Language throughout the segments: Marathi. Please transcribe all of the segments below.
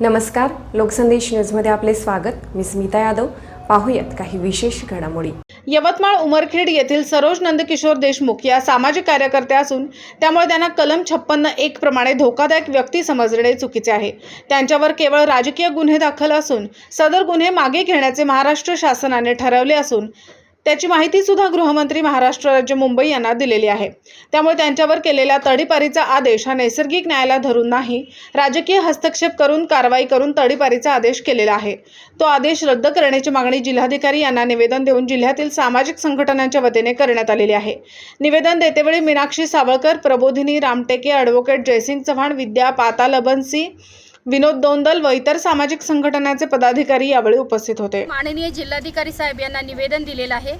नमस्कार लोकसंदेश न्यूजमध्ये आपले स्वागत. मी स्मिता यादव. पाहूयात काही विशेष घडामोडी. यवतमाळ उमरखेड येथील सरोज नंदकिशोर देशमुख या सामाजिक कार्यकर्त्या असून त्यामुळे त्यांना कलम छप्पन्न एक प्रमाणे धोकादायक व्यक्ती समजणे चुकीचे आहे. त्यांच्यावर केवळ राजकीय गुन्हे दाखल असून सदर गुन्हे मागे घेण्याचे महाराष्ट्र शासनाने ठरवले असून त्याची माहिती सुद्धा गृहमंत्री महाराष्ट्र राज्य मुंबई यांना दिलेली आहे. त्यामुळे त्यांच्यावर केलेल्या तडीपारीचा आदेश हा नैसर्गिक न्यायाला धरून नाही राजकीय हस्तक्षेप करून कारवाई करून तडीपारीचा आदेश केलेला आहे. तो आदेश रद्द करण्याची मागणी जिल्हाधिकारी यांना निवेदन देऊन जिल्ह्यातील सामाजिक संघटनांच्या वतीने करण्यात आलेली आहे. निवेदन देतेवेळी मीनाक्षी सावळकर प्रबोधिनी रामटेके ॲडव्होकेट जयसिंग चव्हाण विद्या पातालबनसी विनोद दोंदल व इतर सामाजिक संघटनाचे पदाधिकारी यावेळी उपस्थित होते. माननीय जिल्हाधिकारी साहेब यांना निवेदन दिलेलं आहे.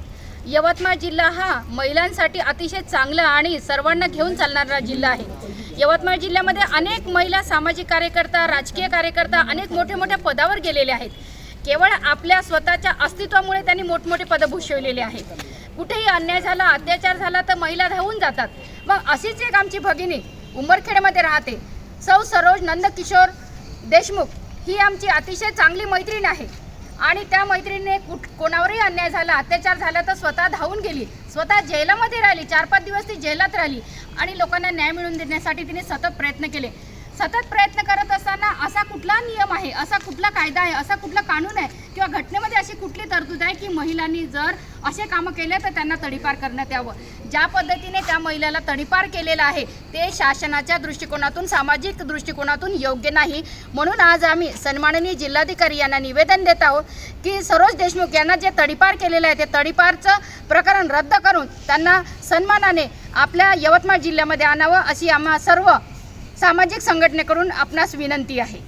यवतमाळ जिल्हा हा महिलांसाठी अतिशय चांगला आणि सर्वांना घेऊन चालणारा जिल्हा आहे. यवतमाळ जिल्ह्यामध्ये अनेक महिला सामाजिक कार्यकर्ता राजकीय कार्यकर्ता अनेक मोठ्या मोठ्या पदावर गेलेले आहेत. केवळ आपल्या स्वतःच्या अस्तित्वामुळे त्यांनी मोठमोठे पदं भूषवलेले आहेत. कुठेही अन्याय झाला अत्याचार झाला तर महिला धावून जातात. मग अशीच एक आमची भगिनी उंबरखेडमध्ये राहते. सौ सरोज नंदकिशोर देशमुख ही आमची अतिशय चांगली मैत्रीण आहे. आणि त्या मैत्रिणीने कुठ कोणावरही अन्याय झाला अत्याचार झाला तर स्वतः धावून गेली. स्वतः जेलामध्ये राहिली चार पाच दिवस ती जेलात राहिली. आणि लोकांना न्याय मिळवून देण्यासाठी तिने सतत प्रयत्न केले. सतत प्रयत्न करत असताना असा कुठला नियम आहे असा कुठला कायदा आहे असा कुठला कानून आहे किंवा घटनेमध्ये अशी कुठली तरतूद आहे की महिलांनी जर असे कामं केले तर त्यांना तडीपार करण्यात यावं? ज्या पद्धतीने त्या महिलेला तडीपार केलेलं आहे ते शासनाच्या दृष्टिकोनातून सामाजिक दृष्टिकोनातून योग्य नाही. म्हणून आज आम्ही सन्माननीय जिल्हाधिकारी यांना निवेदन देत आहोत की सरोज देशमुख यांना जे तडीपार केलेलं आहे ते तडीपारचं प्रकरण रद्द करून त्यांना सन्मानाने आपल्या यवतमाळ जिल्ह्यामध्ये आणावं अशी आम्हा सर्व सामाजिक संघटनेकडून आपणास विनंती आहे.